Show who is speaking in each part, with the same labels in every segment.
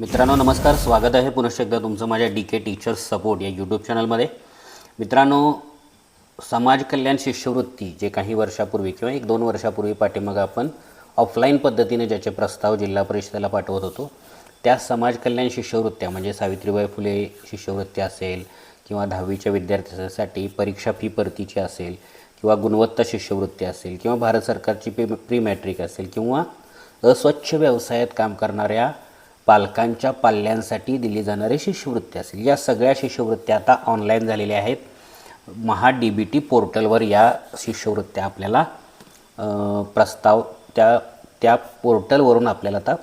Speaker 1: मित्रांनो नमस्कार. स्वागत आहे पुनश्च एकदा तुमचं माझ्या डी के टीचर्स सपोर्ट या यूट्यूब चॅनलमध्ये मित्रांनो समाज कल्याण शिष्यवृत्ती जे काही वर्षापूर्वी किंवा एक दोन वर्षापूर्वी पाठीमागं आपण ऑफलाईन पद्धतीने ज्याचे प्रस्ताव जिल्हा परिषदेला पाठवत होतो त्या समाज कल्याण शिष्यवृत्त्या म्हणजे सावित्रीबाई फुले शिष्यवृत्ती असेल किंवा दहावीच्या विद्यार्थ्यांसाठी परीक्षा फी परतीची असेल किंवा गुणवत्ता शिष्यवृत्ती असेल किंवा भारत सरकारची पे प्री मॅट्रिक असेल किंवा अस्वच्छ व्यवसायात काम करणाऱ्या पालकांच्या पाल्यांसाठी दिली जाणारी शिष्यवृत्ती असेल. या सगळ्या शिष्यवृत्त्या आता ऑनलाईन झालेल्या आहेत. महा डी बी टी पोर्टलवर या शिष्यवृत्त्या आपल्याला प्रस्ताव त्या त्या पोर्टलवरून आपल्याला आता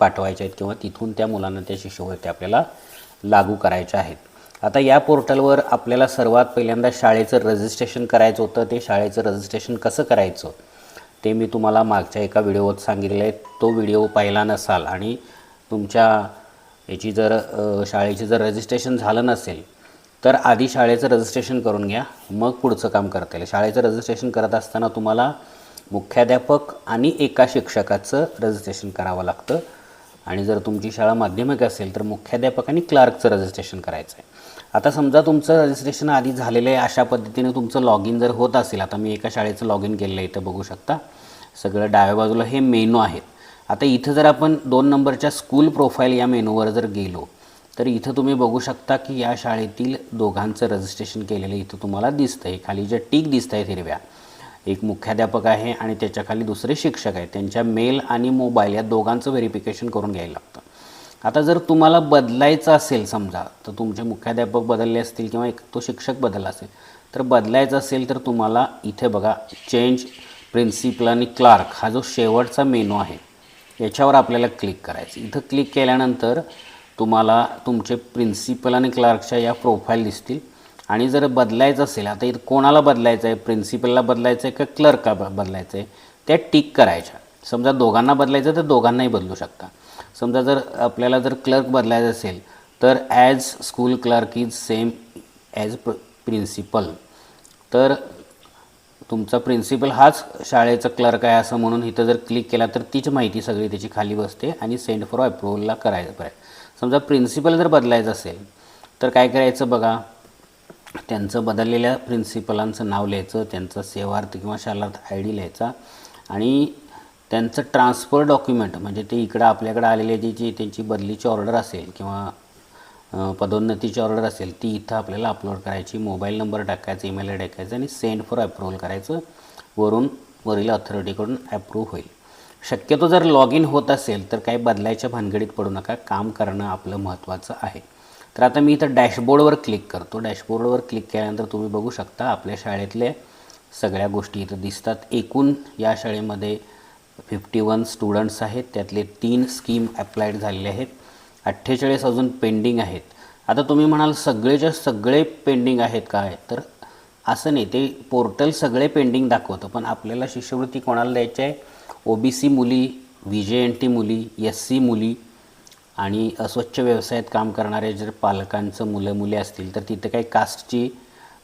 Speaker 1: पाठवायच्या आहेत किंवा तिथून त्या मुलांना त्या शिष्यवृत्त्या आपल्याला लागू करायच्या आहेत. आता या पोर्टलवर आपल्याला सर्वात पहिल्यांदा शाळेचं रजिस्ट्रेशन करायचं होतं. ते शाळेचं रजिस्ट्रेशन कसं करायचं? ते मी तुम्हाला मागच्या एका व्हिडिओत सांगितलं आहे. तो व्हिडिओ पाहिला नसाल आणि तुमच्या याची जर शाळेची जर रजिस्ट्रेशन झालं नसेल तर आधी शाळेचं रजिस्ट्रेशन करून घ्या. मग पुढचं काम करता येईल. शाळेचं रजिस्ट्रेशन करत असताना तुम्हाला मुख्याध्यापक आणि एका शिक्षकाचं रजिस्ट्रेशन करावं लागतं. आणि जर तुमची शाळा माध्यमिक असेल तर मुख्याध्यापक आणि क्लार्कचं रजिस्ट्रेशन करायचं आहे आता समजा तुमचं रजिस्ट्रेशन आधी झालेलं आहे अशा पद्धतीने तुमचं लॉग इन जर होत असेल आता मी एका शाळेचं लॉग इन केलेलं आहे इथं बघू शकता. सगळं डाव्या बाजूला हे मेनू आहेत. आता इथं जर आपण दोन नंबरच्या स्कूल प्रोफाईल या मेनूवर जर गेलो तर इथं तुम्ही बघू शकता की या शाळेतील दोघांचं रजिस्ट्रेशन केलेलं इथं तुम्हाला दिसतं आहे खाली ज्या टीक दिसत आहेत हिरव्या एक मुख्याध्यापक आहे आणि त्याच्याखाली दुसरे शिक्षक आहेत. त्यांच्या मेल आणि मोबाईल या दोघांचं व्हेरिफिकेशन करून घ्यायला लागतं. आता जर तुम्हाला बदलायचं असेल समजा तर तुमचे मुख्याध्यापक बदलले असतील किंवा एक तो शिक्षक बदलला असेल तर बदलायचं असेल तर तुम्हाला इथे बघा चेंज प्रिन्सिपल आणि क्लार्क हा जो शेवटचा मेनू आहे याच्यावर आपल्याला क्लिक करायचं. इथं क्लिक केल्यानंतर तुम्हाला तुमचे प्रिन्सिपल आणि क्लार्कच्या या प्रोफाईल दिसतील. आणि जर बदलायचं असेल आता इथं कोणाला बदलायचं आहे? प्रिन्सिपलला बदलायचं आहे का क्लर्कला ब बदलायचं आहे? त्या टिक करायच्या. समजा दोघांना बदलायचं तर दोघांनाही बदलू शकता. समजा जर आपल्याला जर क्लर्क बदलायचं असेल तर as school clerk is same as प्र प्रिन्सिपल तर तुमचा प्रिन्सिपल हाच शाळेचा क्लर्क आहे असं म्हणून इथं जर क्लिक केला तर तीच माहिती सगळी त्याची खाली बसते आणि सेंड फॉर अप्रुव्हलला करायचं पाहिजे समजा प्रिन्सिपल जर बदलायचं असेल तर काय करायचं बघा? त्यांचं बदललेल्या प्रिन्सिपलांचं नाव लिहायचं त्यांचा सेवार्थ किंवा शालार्थ आय डी लिहायचा आणि त्यांचं ट्रान्सफर डॉक्युमेंट म्हणजे ते इकडं आपल्याकडं आलेले जी जी त्यांची बदलीची ऑर्डर असेल किंवा पदोन्नतीची ऑर्डर असेल ती इथं आपल्याला अपलोड करायची. मोबाईल नंबर टाकायचा ईमेल आय टाकायचं आणि सेंड फॉर अप्रूव्हल करायचं. वरून वरील ऑथॉरिटीकडून अप्रूव्ह होईल. शक्यतो जर लॉग इन होत असेल तर काही बदलायच्या भानगडीत पडू नका. काम करणं आपलं महत्त्वाचं आहे. तर आता मी इथं डॅशबोर्डवर क्लिक करतो. डॅशबोर्डवर क्लिक केल्यानंतर तुम्ही बघू शकता आपल्या शाळेतल्या सगळ्या गोष्टी इथं दिसतात. एकूण या शाळेमध्ये फिफ्टी वन स्टुडंट्स आहेत. त्यातले तीन स्कीम अप्लाइड झालेले आहेत. अठ्ठेचाळीस अजून पेंडिंग आहेत. आता तुम्ही म्हणाल सगळेच्या सगळे पेंडिंग आहेत काय? तर असं नाही ते पोर्टल सगळे पेंडिंग दाखवतं पण आपल्याला शिष्यवृत्ती कोणाला द्यायची आहे? ओ बी सी मुली व्ही जे एन टी मुली एस सी मुली आणि अस्वच्छ व्यवसायात काम करणारे जर पालकांचं मुलं मुली असतील तर तिथे काही कास्टची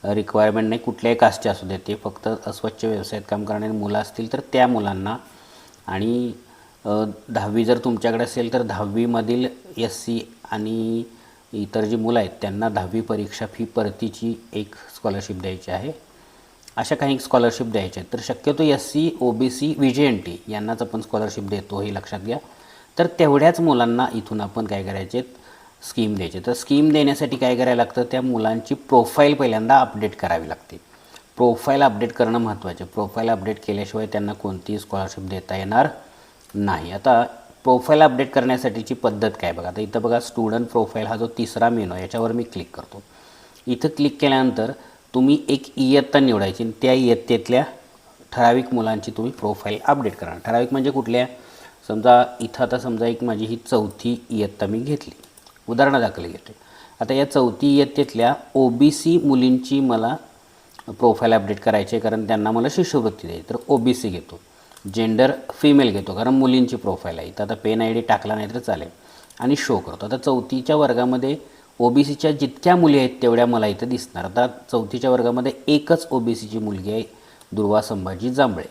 Speaker 1: रिक्वायरमेंट नाही कुठल्याही कास्टचे असू दे ते फक्त अस्वच्छ व्यवसायात काम करणारी मुलं असतील तर त्या मुलांना आणि दहावी जर तुमच्याकडे असेल तर दहावीमधील एस सी आणि इतर जी मुलं आहेत त्यांना दहावी परीक्षा फी परतीची एक स्कॉलरशिप द्यायची आहे. अशा काही स्कॉलरशिप द्यायच्या आहेत. तर शक्यतो S C O B C V J N T यांनाच आपण स्कॉलरशिप देतो हे लक्षात घ्या. तर तेवढ्याच मुलांना इथून आपण काय करायचे स्कीम द्यायचे तर स्कीम देण्यासाठी काय करायला लागतं? त्या मुलांची प्रोफाईल पहिल्यांदा अपडेट करावी लागते. प्रोफाईल अपडेट करणं महत्त्वाचं प्रोफाईल अपडेट केल्याशिवाय त्यांना कोणतीही स्कॉलरशिप देता येणार नाही. आता प्रोफाईल अपडेट करण्यासाठीची पद्धत काय बघा? आता इथं बघा स्टुडंट प्रोफाईल हा जो तिसरा मेनू आहे याच्यावर मी क्लिक करतो. इथं क्लिक केल्यानंतर तुम्ही एक इयत्ता निवडायची आणि त्या इयत्तेतल्या ठराविक मुलांची तुम्ही प्रोफाईल अपडेट करा. ठराविक म्हणजे कुठल्या? समजा इथं आता समजा एक माझी ही चौथी इयत्ता मी घेतली. उदाहरणादाखल घेतली. आता या चौथी इयत्तेतल्या ओ बी सी मुलींची मला प्रोफाईल अपडेट करायची आहे कारण त्यांना मला शिष्यवृत्ती द्यायची तर ओ बी सी घेतो. जेंडर फिमेल घेतो. कारण मुलींची प्रोफाईल आहे. इथं आता पेन आय डी टाकला नाही तर चालेल. आणि शो करतो. आता चौथीच्या वर्गामध्ये ओ बी सीच्या जितक्या मुली आहेत तेवढ्या मला इथं दिसणार. आता चौथीच्या वर्गामध्ये एकच ओ बी सीची मुलगी आहे दुर्वा संभाजी जांभळे.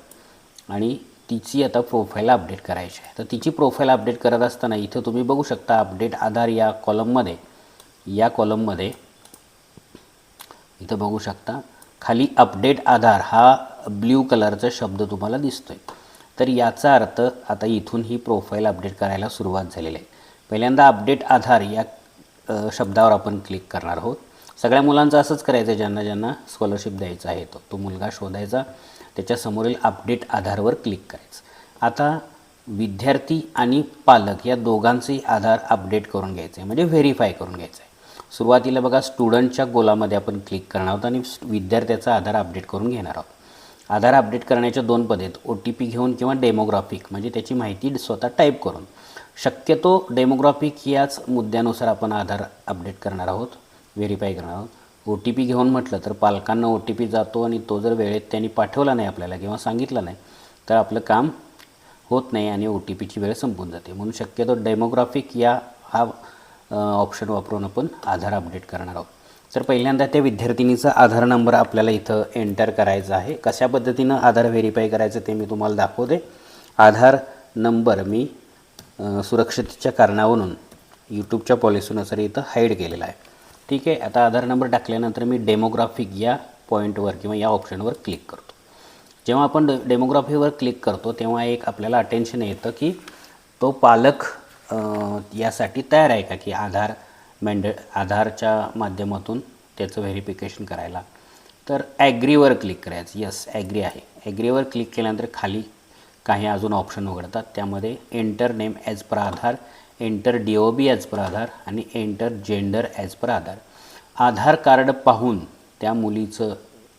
Speaker 1: आणि तिची आता प्रोफाईल अपडेट करायची आहे. तर तिची प्रोफाईल अपडेट करत असताना इथं तुम्ही बघू शकता अपडेट आधार या कॉलममध्ये या कॉलममध्ये इथं बघू शकता. खाली अपडेट आधार हा ब्ल्यू कलरचा शब्द तुम्हाला दिसतो आहे तर याचा अर्थ आता इथून ही प्रोफाईल अपडेट करायला सुरुवात झालेली आहे. पहिल्यांदा अपडेट आधार या शब्दावर आपण क्लिक करणार आहोत. सगळ्या मुलांचं असंच करायचं आहे ज्यांना ज्यांना स्कॉलरशिप द्यायचा आहे तो तो मुलगा शोधायचा त्याच्यासमोरील अपडेट आधारवर क्लिक करायचं. आता विद्यार्थी आणि पालक या दोघांचेही आधार अपडेट करून घ्यायचे आहे म्हणजे व्हेरीफाय करून घ्यायचं आहे सुरुवातीला बघा स्टुडंटच्या गोलामध्ये आपण क्लिक करणार आहोत आणि विद्यार्थ्याचा आधार अपडेट करून घेणार आहोत. आधार अपडेट करण्याच्या दोन पद्धत ओ टी पी घेऊन किंवा डेमोग्राफिक म्हणजे त्याची माहिती स्वतः टाईप करून. शक्यतो डेमोग्राफिक याच मुद्द्यानुसार आपण आधार अपडेट करणार आहोत व्हेरीफाय करणार आहोत. ओ टी पी घेऊन म्हटलं तर पालकांना ओ टी पी जातो आणि तो जर वेळेत त्यांनी पाठवला नाही आपल्याला किंवा सांगितलं नाही तर आपलं काम होत नाही आणि ओ टी पीची वेळ संपून जाते. म्हणून शक्यतो डेमोग्राफिक या हा ऑप्शन वापरून आपण आधार अपडेट करणार आहोत. तर पहिल्यांदा त्या विद्यार्थिनीचा आधार नंबर आपल्याला इथं एंटर करायचा आहे. कशा पद्धतीनं आधार व्हेरीफाय करायचं ते मी तुम्हाला दाखवते. आधार नंबर मी अ, सुरक्षिततेच्या कारणावरून यूट्यूबच्या पॉलिसीनुसार इथं हाईड केलेला आहे. ठीक आहे आता आधार नंबर टाकल्यानंतर मी डेमोग्राफिक या पॉईंटवर किंवा या ऑप्शनवर क्लिक करतो. जेव्हा आपण डेमोग्राफीवर क्लिक करतो तेव्हा एक आपल्याला अटेन्शन येतं की तो पालक यासाठी तयार आहे का की आधार मेंढ आधारच्या माध्यमातून त्याचं व्हेरिफिकेशन करायला. तर ॲग्रीवर क्लिक करायचं. यस ॲग्री आहे. ॲग्रीवर क्लिक केल्यानंतर खाली काही अजून ऑप्शन उघडतात. त्यामध्ये enter name as per Aadhaar enter D O B as per Aadhaar आणि enter gender as per Aadhaar. Aadhaar card पाहून त्या मुलीचं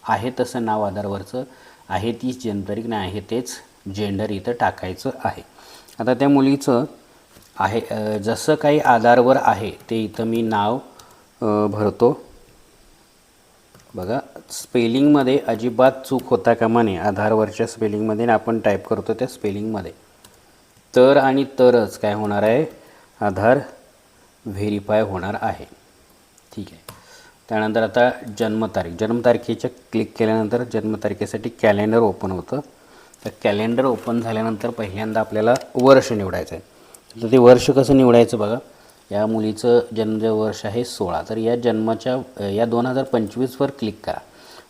Speaker 1: आहे तसं नाव आधारवरचं आहे तीच जन्मतारीख नाही आहे तेच जेंडर इथं टाकायचं आहे. आता त्या मुलीचं आहे. जसं काही आधारवर आहे ते इथं मी नाव भरतो. बघा स्पेलिंगमध्ये अजिबात चूक होता कामा नये. आधारवरच्या स्पेलिंगमध्ये आपण टाईप करतो त्या स्पेलिंगमध्ये. तर आणि तरच काय होणार आहे? आधार व्हेरीफाय होणार आहे. ठीक आहे. त्यानंतर आता जन्मतारीख. जन्मतारखेच्या क्लिक केल्यानंतर जन्मतारखेसाठी कॅलेंडर ओपन होतं. तर कॅलेंडर ओपन झाल्यानंतर पहिल्यांदा आपल्याला वर्ष निवडायचं आहे. तर ते वर्ष कसं निवडायचं बघा? या मुलीचं जन्म वर्ष आहे सोळा. तर या जन्माच्या या दोन हजार पंचवीसवर क्लिक करा.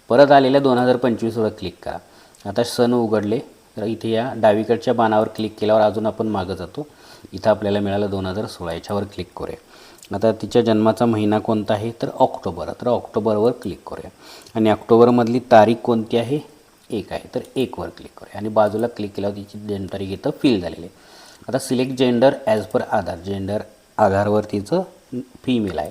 Speaker 1: परत आलेल्या दोन हजार पंचवीसवर क्लिक करा. आता सण उघडले. तर इथे या डावीकडच्या बाणावर क्लिक केल्यावर अजून आपण मागं जातो. इथं आपल्याला मिळालं दोन हजार सोळा. याच्यावर क्लिक करूया. आता तिच्या जन्माचा महिना कोणता आहे? तर ऑक्टोबर. तर ऑक्टोबरवर क्लिक करूया. आणि ऑक्टोबरमधली तारीख कोणती आहे? एक आहे. तर एकवर क्लिक करूया. आणि बाजूला क्लिक केल्यावर तिची जन्मतारीख इथं फिल झालेली आहे. आता select gender as per Aadhaar. Gender आधारवर तिचं फिमेल आहे.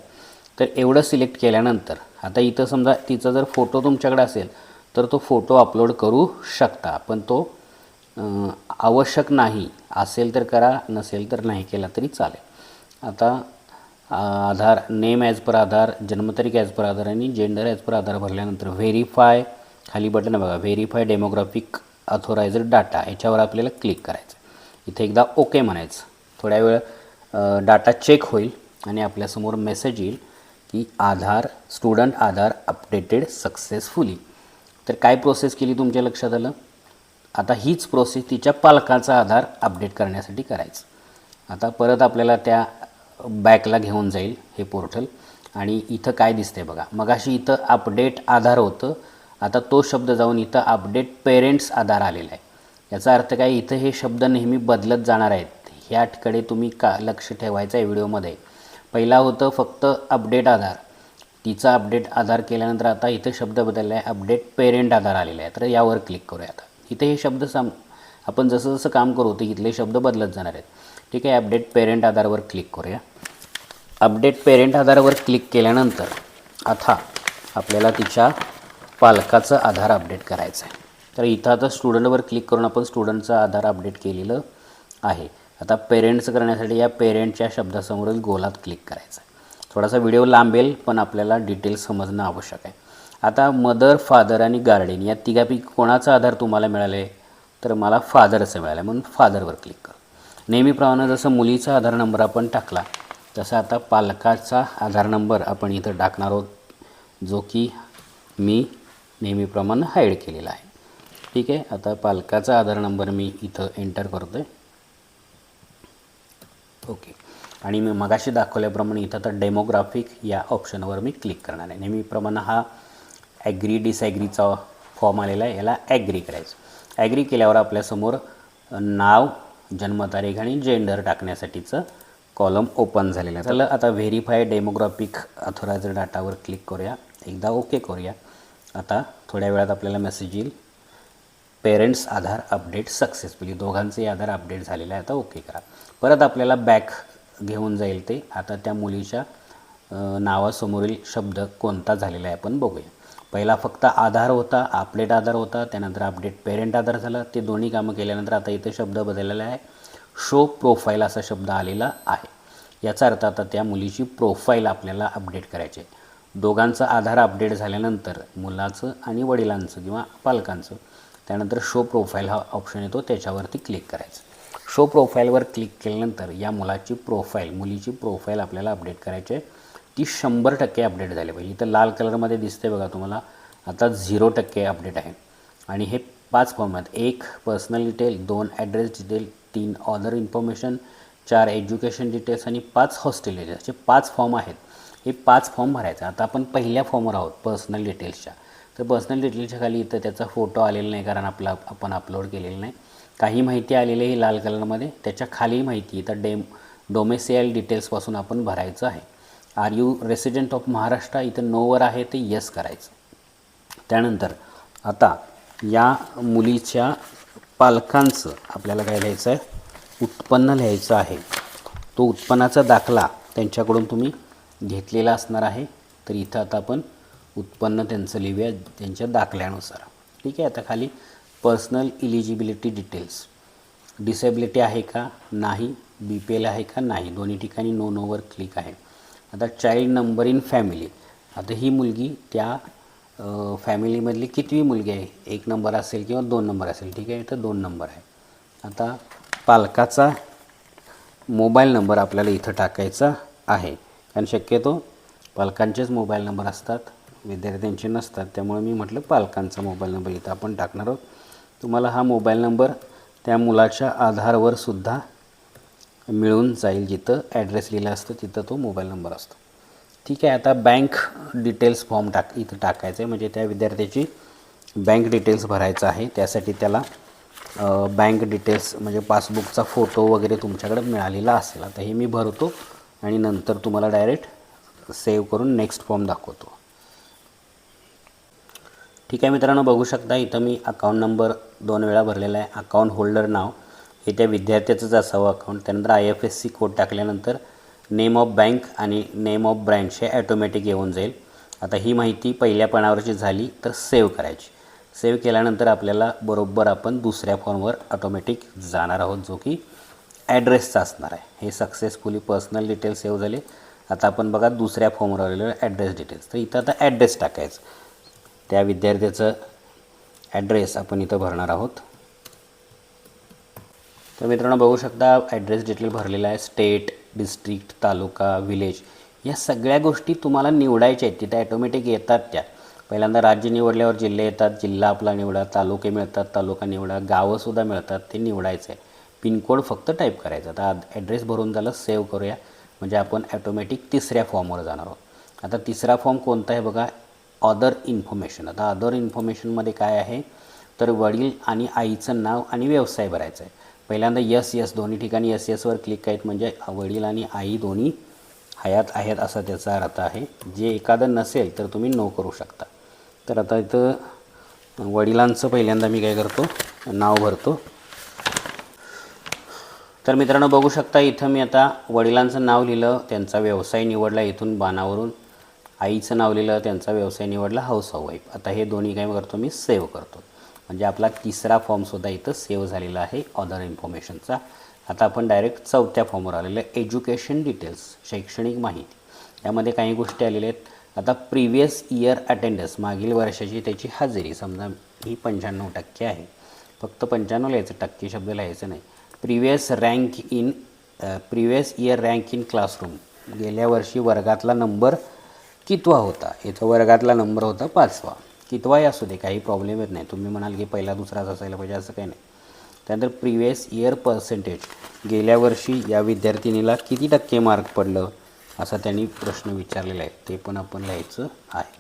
Speaker 1: तर एवढं सिलेक्ट केल्यानंतर आता इथं समजा तिचा जर फोटो तुमच्याकडे असेल तर तो फोटो अपलोड करू शकता. पण तो आवश्यक नाही. असेल तर करा नसेल तर नाही केला तरी चालेल. आता आधार नेम ॲज पर आधार जन्मतारीख ॲज पर आधार आणि जेंडर ॲज पर आधार भरल्यानंतर व्हेरीफाय खाली बटन आहे बघा व्हेरीफाय डेमोग्राफिक अथोरायझर डाटा याच्यावर आपल्याला क्लिक करायचं इथे एकदा ओके म्हणायचं. थोड्या वेळ डाटा चेक होईल आणि आपल्यासमोर मेसेज येईल की Aadhaar student Aadhaar updated successfully. तर काय प्रोसेस केली तुमच्या लक्षात आलं? आता हीच प्रोसेस तिच्या पालकाचा आधार अपडेट करण्यासाठी करायचं. आता परत आपल्याला त्या बॅकला घेऊन जाईल हे पोर्टल. आणि इथं काय दिसते बघा. मगाशी इथं अपडेट आधार होतं. आता तो शब्द जाऊन इथं अपडेट पेरेंट्स आधार आलेला आहे. याचा अर्थ काय? इथं हे शब्द नेहमी बदलत जाणार आहेत. ह्याकडे तुम्ही का लक्ष ठेवायचं आहे व्हिडिओमध्ये? पहिला होतं फक्त अपडेट आधार. तिचा अपडेट आधार केल्यानंतर आता इथं शब्द बदलला आहे. अपडेट पेरेंट आधार आलेला आहे. तर यावर क्लिक करूया आता. इथे हे शब्द साम आपण जसं जसं काम करू ते इथले शब्द बदलत जाणार आहेत. ठीक आहे अपडेट पेरेंट आधारवर क्लिक करूया. अपडेट पेरेंट आधारवर क्लिक केल्यानंतर आता आपल्याला तिच्या पालकाचं आधार अपडेट करायचं आहे. तर इथं आता स्टुडंटवर क्लिक करून आपण स्टुडंटचा आधार अपडेट केलेलं आहे. आता पेरेंट्स करण्यासाठी या पेरेंटच्या शब्दासमोरील गोलात क्लिक करायचं आहे. थोडासा व्हिडिओ लांबेल पण आपल्याला डिटेल्स समजणं आवश्यक आहे. आता मदर फादर आणि गार्डियन या तिघापैकी कोणाचा आधार तुम्हाला मिळाले तर मला फादरचं मिळालं म्हणून फादरवर क्लिक कर. नेहमीप्रमाणे जसं मुलीचा आधार नंबर आपण टाकला तसा आता पालकाचा आधार नंबर आपण इथं टाकणार आहोत जो की मी नेहमीप्रमाणे हाईड केलेला आहे. ठीक आहे. आता पालकाचा आधार नंबर मी इथं एंटर करतो आहे ओके आणि मी मगाशी दाखवल्याप्रमाणे इथं तर डेमोग्राफिक या ऑप्शनवर मी क्लिक करणार आहे. नेहमीप्रमाणे हा ॲग्री डिसॲग्रीचा फॉर्म आलेला आहे. याला ॲग्री करायचं. ॲग्री केल्यावर आपल्यासमोर नाव जन्मतारीख आणि जेंडर टाकण्यासाठीचं कॉलम ओपन झालेलं आहे. चला आता व्हेरीफाय डेमोग्राफिक अथोरायझर डाटावर क्लिक करूया. एकदा ओके करूया. आता थोड्या वेळात आपल्याला मेसेज येईल. Parents Aadhaar update successfully. म्हणजे दोघांचे आधार अपडेट झालेला आहे आता ओके करा. परत आपल्याला बॅक घेऊन जाईल ते. आता त्या मुलीच्या नावासमोरील शब्द कोणता झालेला आहे आपण बघूया. पहिला फक्त आधार होता अपडेट आधार होता त्यानंतर अपडेट पेरेंट आधार झाला. ते दोन्ही कामं केल्यानंतर आता इथे शब्द बदललेला आहे. शो प्रोफाईल असा शब्द आलेला आहे. याचा अर्थ आता त्या मुलीची प्रोफाईल आपल्याला अपडेट करायची आहे. दोघांचं आधार अपडेट झाल्यानंतर मुलाचं आणि वडिलांचं किंवा पालकांचं त्यानंतर शो प्रोफाईल हा ऑप्शन येतो त्याच्यावरती क्लिक करायचं. शो प्रोफाईलवर क्लिक केल्यानंतर या मुलाची प्रोफाईल मुलीची प्रोफाईल आपल्याला अपडेट करायची आहे. ती शंभर टक्के अपडेट झाली पाहिजे. इथं लाल कलरमध्ये दिसते बघा तुम्हाला. आता झिरो टक्के अपडेट आहे. आणि हे पाच फॉर्म आहेत. एक पर्सनल डिटेल दोन ॲड्रेस डिटेल तीन ऑदर इन्फॉर्मेशन चार एज्युकेशन डिटेल्स आणि पाच हॉस्टेल डिटेल्स असे पाच फॉर्म आहेत. हे पाच फॉर्म भरायचे. आता आपण पहिल्या फॉर्मवर आहोत पर्सनल डिटेल्सच्या तर पर्सनल डिटेल्सच्या खाली इथं त्याचा फोटो आलेला नाही कारण आपला आपण अपलोड केलेलं नाही. काही माहिती आलेली आहे लाल कलरमध्ये त्याच्याखाली माहिती इथं डेम डोमेसियल डिटेल्सपासून आपण भरायचं आहे. Are you resident of Maharashtra इथं नोवर आहे ते येस करायचं. त्यानंतर आता या मुलीच्या पालकांचं आपल्याला काय लिहायचं आहे? उत्पन्न लिहायचं आहे. तो उत्पन्नाचा दाखला त्यांच्याकडून तुम्ही घेतलेला असणार आहे. तर इथं आता आपण उत्पन्न त्यांचं लिहूया त्यांच्या दाखल्यानुसार. ठीक आहे आता खाली पर्सनल इलिजिबिलिटी डिटेल्स डिसेबिलिटी आहे का? नाही. बी पी एल आहे का? नाही. दोन्ही ठिकाणी नो नोवर क्लिक आहे. आता चाइल्ड नंबर इन फॅमिली आता ही मुलगी त्या फॅमिलीमधली कितवी मुलगी आहे? एक नंबर असेल किंवा दोन नंबर असेल. ठीक आहे तर दोन नंबर आहे. आता पालकाचा मोबाईल नंबर आपल्याला इथं टाकायचा आहे. कारण शक्यतो पालकांचेच मोबाईल नंबर असतात. विद्यार्थ्यांचे नसतात त्यामुळे मी म्हटलं पालकांचा मोबाईल नंबर इथं आपण टाकणार आहोत. तुम्हाला हा मोबाईल नंबर त्या मुलाच्या आधारवर सुद्धा मिळून जाईल. जिथं ॲड्रेस लिहिलं असतं तिथं तो मोबाईल नंबर असतो. ठीक आहे आता बँक डिटेल्स फॉर्म टाक इथं टाकायचं आहे म्हणजे त्या विद्यार्थ्याची बँक डिटेल्स भरायचं आहे. त्यासाठी त्याला बँक डिटेल्स म्हणजे पासबुकचा फोटो वगैरे तुमच्याकडे मिळालेला असेल. आता हे मी भरतो आणि नंतर तुम्हाला डायरेक्ट सेव्ह करून नेक्स्ट फॉर्म दाखवतो. ठीक आहे मित्रांनो बघू शकता इथं मी अकाउंट नंबर दोन वेळा भरलेला आहे. अकाउंट होल्डर नाव. हे त्या विद्यार्थ्याचंच असावं अकाउंट त्यानंतर I F S C code टाकल्यानंतर नेम ऑफ बँक आणि नेम ऑफ ब्रँच हे ॲटोमॅटिक येऊन जाईल. आता ही माहिती पहिल्या पानावरची झाली तर सेव्ह करायची. सेव्ह केल्यानंतर आपल्याला बरोबर आपण दुसऱ्या फॉर्मवर ऑटोमॅटिक जाणार आहोत जो की ॲड्रेसचा असणार आहे. हे सक्सेसफुली पर्सनल डिटेल्स सेव्ह झाले. आता आपण बघा दुसऱ्या फॉर्मवर आलेलं ॲड्रेस डिटेल्स तर इथं आता ॲड्रेस टाकायचं. त्या विद्यार्थ्याचं ॲड्रेस आपण इथं भरणार आहोत. तर मित्रांनो बघू शकता ॲड्रेस डिटेल भरलेला आहे. स्टेट डिस्ट्रिक्ट तालुका विलेज या सगळ्या गोष्टी तुम्हाला निवडायच्या आहेत. तिथे ॲटोमॅटिक येतात त्या. पहिल्यांदा राज्य निवडल्यावर जिल्हे येतात जिल्हा आपला निवडा तालुके मिळतात तालुका निवडा गावंसुद्धा मिळतात ते निवडायचं आहे पिनकोड फक्त टाईप करायचा. आता ॲड्रेस भरून झालं सेव्ह करूया. म्हणजे आपण ॲटोमॅटिक तिसऱ्या फॉर्मवर जाणार आहोत. आता तिसरा फॉर्म कोणता आहे बघा? अदर इन्फॉर्मेशन आता अदर इन्फॉर्मेशनमध्ये काय आहे? तर वडील आणि आईचं नाव आणि व्यवसाय भरायचा आहे. पहिल्यांदा यस यस दोन्ही ठिकाणी यस यसवर क्लिक आहेत. म्हणजे वडील आणि आई दोन्ही हयात आहेत असा त्याचा अर्थ आहे. जे एखादं नसेल तर तुम्ही नो करू शकता. तर आता इथं वडिलांचं पहिल्यांदा मी काय करतो? नाव भरतो. तर मित्रांनो बघू शकता इथं मी आता वडिलांचं नाव लिहिलं. त्यांचा व्यवसाय निवडला इथून बाणावरून. आईचं नाव लिहिलं त्यांचा व्यवसाय निवडला हाऊस वाईफ आता हे दोन्ही काय करतो मी? सेव्ह करतो. म्हणजे आपला तिसरा फॉर्मसुद्धा इथं सेव्ह झालेला आहे अदर इन्फॉर्मेशनचा आता आपण डायरेक्ट चौथ्या फॉर्मवर आलेलं आहे एज्युकेशन डिटेल्स शैक्षणिक माहिती. यामध्ये काही गोष्टी आलेल्या आहेत. आता प्रिव्हियस इयर अटेंडन्स मागील वर्षाची त्याची हजेरी समजा ही पंच्याण्णव टक्के आहे. फक्त पंच्याण्णव लिहायचं टक्के शब्द लिहायचं नाही. Previous rank in previous year rank in classroom गेल्या वर्षी वर्गातला नंबर कितवा होता? याचा वर्गातला नंबर होता पाचवा. कितवाही असू दे काही प्रॉब्लेम येत नाही. तुम्ही म्हणाल की पहिला दुसराच असायला पाहिजे असं काही नाही. त्यानंतर प्रिवियस इयर पर्सेंटेज गेल्या वर्षी या विद्यार्थिनीला किती टक्के मार्क पडलं? असा त्यांनी प्रश्न विचारलेला आहे. ते पण आपण लिहायचं आहे.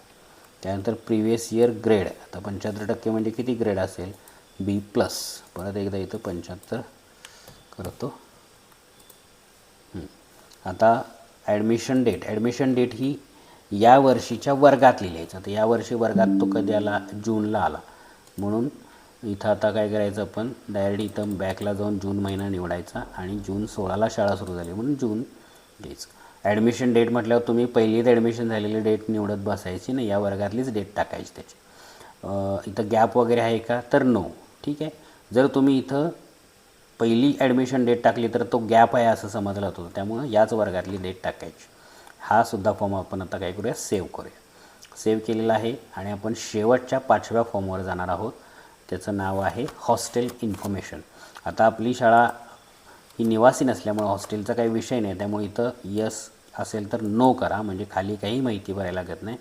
Speaker 1: त्यानंतर प्रिवियस इयर ग्रेड आता पंच्याहत्तर टक्के म्हणजे किती ग्रेड असेल? बी प्लस परत एकदा इथं पंच्याहत्तर करतो. आता ॲडमिशन डेट ॲडमिशन डेट ही या वर्षीच्या वर्गात लिहायचं. तर यावर्षी वर्गात तो कधी आला? जूनला आला. म्हणून इथं आता काय करायचं आपण? डायरेक्ट इथं बॅकला जाऊन जून महिना निवडायचा आणि जून सोळाला शाळा सुरू झाली म्हणून जून घ्यायचं. ॲडमिशन डेट म्हटल्यावर तुम्ही पहिलीच ॲडमिशन झालेली डेट निवडत बसायची ना या वर्गातलीच डेट टाकायची त्याची. इथं गॅप वगैरे आहे का? तर नो ठीक आहे? जर तुम्ही इथं पहिली ॲडमिशन डेट टाकली तर तो गॅप आहे असं समजला होतं. त्यामुळं याच वर्गातली डेट टाकायची. हा सुद्धा फॉर्म आपण आता काय करूया? सेव्ह करूया. सेव्ह केलेला आहे आणि आपण शेवटच्या पाचव्या फॉर्मवर जाणार आहोत. त्याचं नाव आहे हॉस्टेल इन्फॉर्मेशन आता आपली शाळा ही निवासी नसल्यामुळे हॉस्टेलचा काही विषय नाही. त्यामुळे इथं यस असेल तर नो करा. म्हणजे खाली काही माहिती भरायला लागत नाही.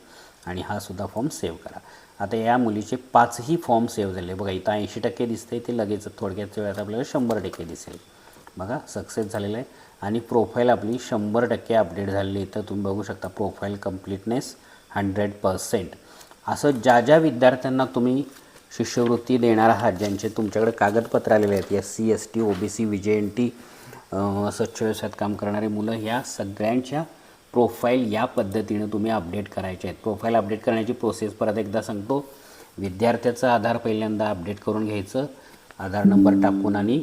Speaker 1: आणि हा सुद्धा फॉर्म सेव्ह करा. आता या मुलीचे पाचही फॉर्म सेव्ह झाले. बघा इथं ऐंशी टक्के दिसते ते लगेच थोडक्याच वेळात आपल्याला शंभर टक्के दिसेल. बघा सक्सेस झालेलं आहे. आणि प्रोफाईल आपली शंभर टक्के अपडेट झालेली तर तुम्ही बघू शकता प्रोफाईल कम्प्लीटनेस हंड्रेड पर्सेंट असं ज्या ज्या विद्यार्थ्यांना तुम्ही शिष्यवृत्ती देणार आहात ज्यांचे तुमच्याकडे कागदपत्र आलेले आहेत S C S T O B C VJ N T स्वच्छ व्यवसायात काम करणारी मुलं ह्या सगळ्यांच्या प्रोफाईल या पद्धतीनं तुम्ही अपडेट करायचे आहेत. प्रोफाईल अपडेट करण्याची प्रोसेस परत एकदा सांगतो. विद्यार्थ्याचं आधार पहिल्यांदा अपडेट करून घ्यायचं. आधार नंबर टाकून आणि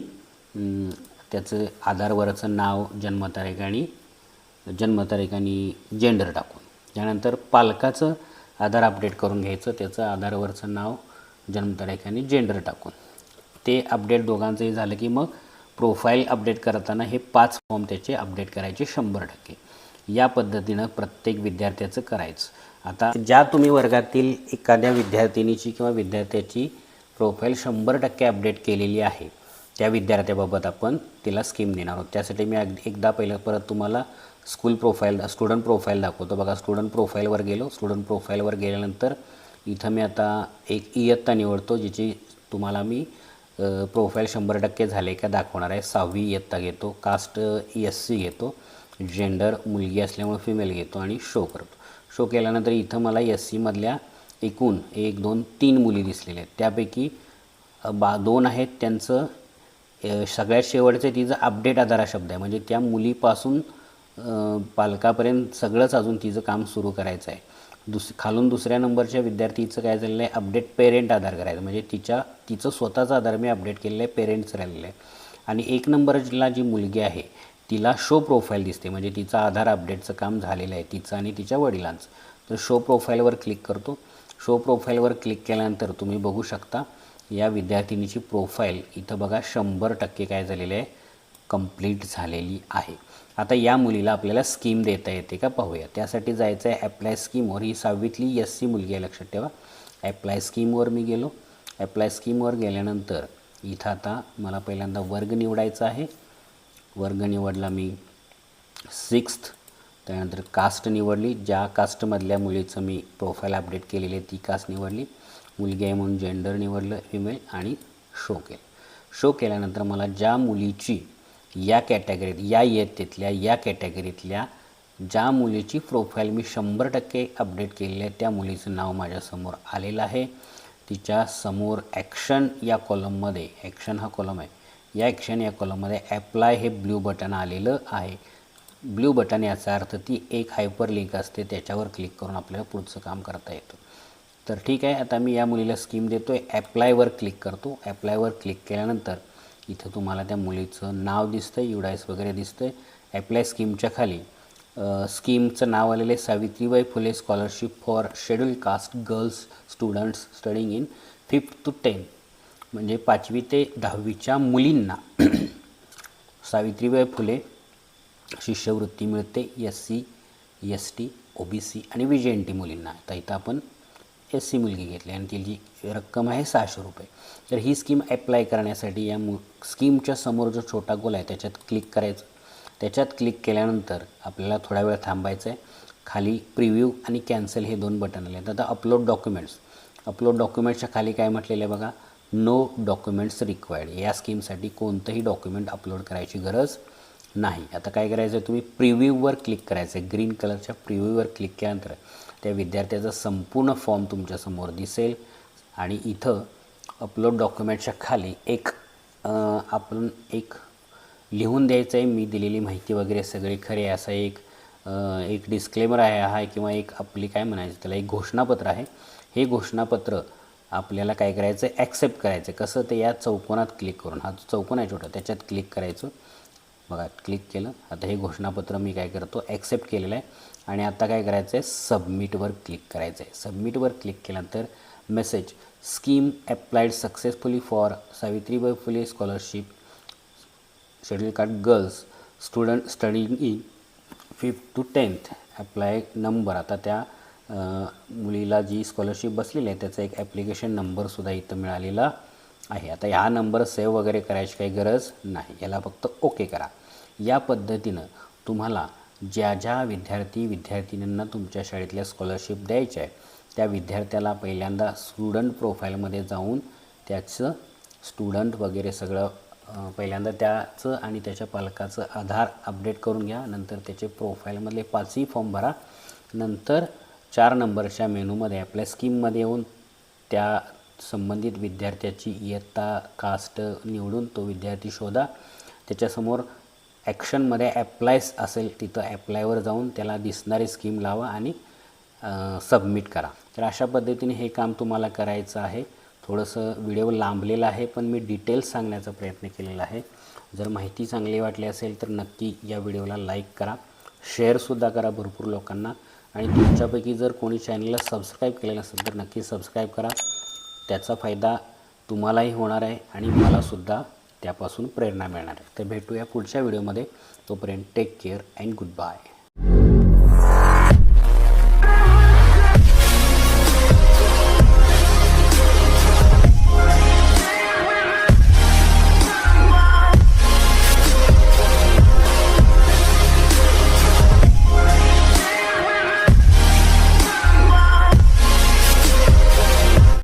Speaker 1: त्याचं आधारवरचं नाव जन्मतारीख आणि जन्मतारीख आणि जेंडर टाकून. त्यानंतर पालकाचं आधार अपडेट करून घ्यायचं त्याचं आधारवरचं नाव जन्मतारीख आणि जेंडर टाकून. ते अपडेट दोघांचंही झालं की मग प्रोफाईल अपडेट करताना हे पाच फॉर्म त्याचे अपडेट करायचे शंभर टक्के. या पद्धतीनं प्रत्येक विद्यार्थ्याचं करायचं. आता ज्या तुम्ही वर्गातील एखाद्या विद्यार्थिनीची किंवा विद्यार्थ्याची प्रोफाईल शंभर टक्के अपडेट केलेली आहे त्या विद्यार्थ्याबाबत आपण तिला स्कीम देणार आहोत. त्यासाठी मी अगदी एकदा पहिलं परत तुम्हाला स्कूल प्रोफाईल स्टुडंट प्रोफाईल दाखवतो. बघा स्टुडंट प्रोफाईलवर गेलो. स्टुडंट प्रोफाईलवर गेल्यानंतर इथं मी आता एक इयत्ता निवडतो जिची तुम्हाला मी प्रोफाईल शंभर टक्के झाले का दाखवणार आहे. सहावी इयत्ता घेतो कास्ट एस सी घेतो जेंडर मुलगी असल्यामुळे फिमेल घेतो आणि शो करतो. शो केल्यानंतर इथं मला एस सीमधल्या एकूण एक दोन तीन मुली दिसलेल्या आहेत. त्यापैकी बा दोन आहेत त्यांचं सगळ्यात शेवटचे तिचं अपडेट आधार हा शब्द आहे. म्हणजे त्या मुलीपासून पालकापर्यंत सगळंच अजून तिचं काम सुरू करायचं आहे. दुस खालून दुसऱ्या नंबरच्या विद्यार्थीचं काय झालेलं आहे? अपडेट पेरेंट आधार करायचं. म्हणजे तिच्या तिचं स्वतःचा आधार मी अपडेट केलेलं आहे पेरेंट्स राहिलेलं आहे. आणि एक नंबरला जी मुलगी आहे तिला शो प्रोफाईल दिसते. म्हणजे तिचा आधार अपडेटचं काम झालेलं आहे तिचं आणि तिच्या वडिलांचं. तर शो प्रोफाईलवर क्लिक करतो. शो प्रोफाईलवर क्लिक केल्यानंतर तुम्ही बघू शकता या विद्यार्थिनीची प्रोफाईल इथं बघा शंभर टक्के काय झालेले आहे कंप्लीट झालेली आहे. आता या मुलीला आपल्याला स्कीम देता येते का पाहूया. त्यासाठी जायचं आहे ॲप्लाय स्कीमवर ही सहावीतली एस सी मुलगी आहे लक्षात ठेवा. ॲप्लाय स्कीमवर मी गेलो. ॲप्लाय स्कीमवर गेल्यानंतर इथं आता मला पहिल्यांदा वर्ग निवडायचा आहे. वर्ग निवडला मी सिक्स्थ त्यानंतर कास्ट निवडली. ज्या कास्टमधल्या मुलीचं मी प्रोफाईल अपडेट केलेली आहे ती कास्ट निवडली. मुलगी आहे म्हणून जेंडर निवडलं फिमेल आणि शो केलं. शो केल्यानंतर मला ज्या मुलीची या कॅटेगरीत या इयत्तेतल्या या कॅटेगरीतल्या ज्या मुलीची प्रोफाईल मी शंभर टक्के अपडेट केलेली आहे त्या मुलीचं नाव माझ्यासमोर आलेलं आहे. तिच्या समोर ॲक्शन या कॉलममध्ये ॲक्शन हा कॉलम आहे. या ॲक्शन या कॉलममध्ये ॲप्लाय हे ब्ल्यू बटन आलेलं आहे. ब्ल्यू बटन याचा अर्थ ती एक हायपर लिंक असते त्याच्यावर क्लिक करून आपल्याला पुढचं काम करता येतं. तर ठीक आहे आता मी या मुलीला स्कीम देतो आहे ॲप्लायवर क्लिक करतो. ॲप्लायवर क्लिक केल्यानंतर इथं तुम्हाला त्या मुलीचं नाव दिसतं आहे युडायस वगैरे दिसतं आहे ॲप्लाय स्कीमच्या खाली स्कीमचं नाव आलेलं आहे Savitribai Phule scholarship for schedule caste girls students studying in fifth to ten म्हणजे पाचवी ते दहावीच्या मुलींना सावित्रीबाई फुले शिष्यवृत्ती मिळते S C S T O B C आणि व्ही मुलींना. आता इथं आपण एस सी मुलगी घेतली आणि तिची रक्कम आहे सहाशे रुपये. तर ही स्कीम ॲप्लाय करण्यासाठी या मु स्कीमच्या समोर जो छोटा गोल आहे त्याच्यात क्लिक करायचं. त्याच्यात क्लिक केल्यानंतर आपल्याला थोडा वेळ थांबायचं आहे खाली प्रिव्ह्यू आणि कॅन्सल हे दोन बटन आले आहेत. आता अपलोड डॉक्युमेंट्स अपलोड डॉक्युमेंट्सच्या खाली काय म्हटलेलं आहे बघा. नो डॉक्युमेंट्स रिक्वायर्ड या स्कीमसाठी कोणतंही डॉक्युमेंट अपलोड करायची गरज नाही. आता काय करायचं आहे तुम्ही प्रिव्ह्यूवर क्लिक करायचं आहे ग्रीन कलरच्या प्रिव्ह्यूवर क्लिक केल्यानंतर त्या विद्यार्थ्याचा संपूर्ण फॉर्म तुमच्यासमोर दिसेल. आणि इथं अपलोड डॉक्युमेंटच्या खाली एक आपण एक लिहून द्यायचं आहे मी दिलेली माहिती वगैरे सगळी खरी असा असं एक एक डिस्क्लेमर आहे हा किंवा एक आपली काय म्हणायचं त्याला एक घोषणापत्र आहे. हे घोषणापत्र आपल्याला काय करायचं आहे ॲक्सेप्ट करायचं आहे कसं ते या चौकोनात क्लिक करून हा जो चौकोन आहे छोटा त्याच्यात क्लिक करायचं. बघा क्लिक केलं. आता हे घोषणापत्र मी काय करतो? ॲक्सेप्ट केलेलं आहे. आणि आता काय करायचं आहे सबमिटवर क्लिक करायचं आहे सबमिटवर क्लिक केल्यानंतर message scheme applied successfully for Savitribai Phule scholarship schedule card girls student studying in fifth to tenth apply number आता त्या मुलीला जी स्कॉलरशिप बसलेली आहे त्याचा एक ॲप्लिकेशन नंबरसुद्धा इथं मिळालेला आहे. आता ह्या नंबर सेव्ह वगैरे करायची काही गरज नाही. याला फक्त ओके करा. या पद्धतीनं तुम्हाला ज्या ज्या विद्यार्थी विद्यार्थिनींना तुमच्या शाळेतल्या स्कॉलरशिप द्यायच्या आहे त्या विद्यार्थ्याला पहिल्यांदा स्टुडंट प्रोफाईलमध्ये जाऊन त्याचं स्टुडंट वगैरे सगळं पहिल्यांदा त्याचं आणि त्याच्या पालकाचं आधार अपडेट करून घ्या. नंतर त्याचे प्रोफाईलमधले पाचही फॉर्म भरा. नंतर चार नंबरच्या मेनूमध्ये आपल्या स्कीममध्ये येऊन त्या संबंधित विद्यार्थ्याची इयत्ता कास्ट निवडून तो विद्यार्थी शोधा. त्याच्यासमोर ॲक्शनमध्ये ॲप्लायस असेल तिथं ॲप्लायवर जाऊन त्याला दिसणारी स्कीम लावा आणि सबमिट करा. तर अशा पद्धतीने हे काम तुम्हाला करायचं आहे. थोडंसं व्हिडिओ लांबलेलं आहे पण मी डिटेल्स सांगण्याचा प्रयत्न केलेला आहे. जर माहिती चांगली वाटली असेल तर नक्की या व्हिडिओला लाईक करा. शेअरसुद्धा करा भरपूर लोकांना. आणि तुमच्यापैकी जर कोणी चॅनलला सबस्क्राईब केलेलं असेल तर नक्की सबस्क्राईब करा. त्याचा फायदा तुम्हालाही होणार आहे आणि मलासुद्धा त्यापासून प्रेरणा मिळणार आहे. तर भेटूया पुढच्या व्हिडिओमध्ये. तोपर्यंत take care and good bye